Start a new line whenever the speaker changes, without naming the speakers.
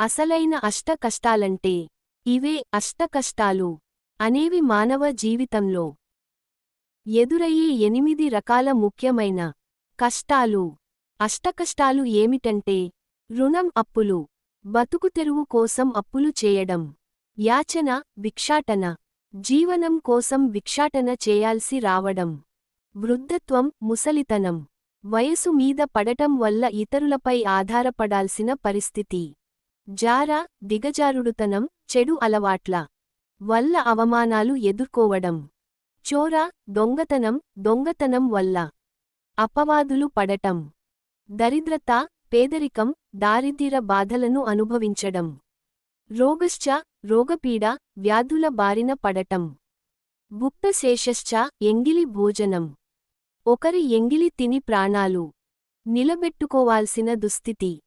అసలైన అష్ట కష్టాలంటే ఇవే అష్ట కష్టాలు అనేవి మానవ జీవితంలో ఎదురయ్యే ఎనిమిది రకాల ముఖ్యమైన కష్టాలు. అష్టకష్టాలు ఏమిటంటే రుణం అప్పులు బతుకు తెరువు కోసం అప్పులు చేయడం యాచన భిక్షాటన జీవనం కోసం భిక్షాటన చేయాల్సి రావడం వృద్ధత్వం ముసలితనం వయసు మీద పడటం వల్ల ఇతరులపై ఆధారపడాల్సిన పరిస్థితి. జార దిగజారుడుతనం చెడు అలవాట్ల వల్ల అవమానాలు ఎదుర్కోవడం. చోర దొంగతనం దొంగతనం వల్ల అపవాదులు పడటం. దరిద్రత పేదరికం దారిద్ర్య బాధలను అనుభవించడం. రోగశ్చ రోగపీడ వ్యాధుల బారిన పడటం. గుప్తశేషశ్చ ఎంగిలి భోజనం. ఒకరి ఎంగిలి తిని ప్రాణాలు నిలబెట్టుకోవాల్సిన దుస్థితి.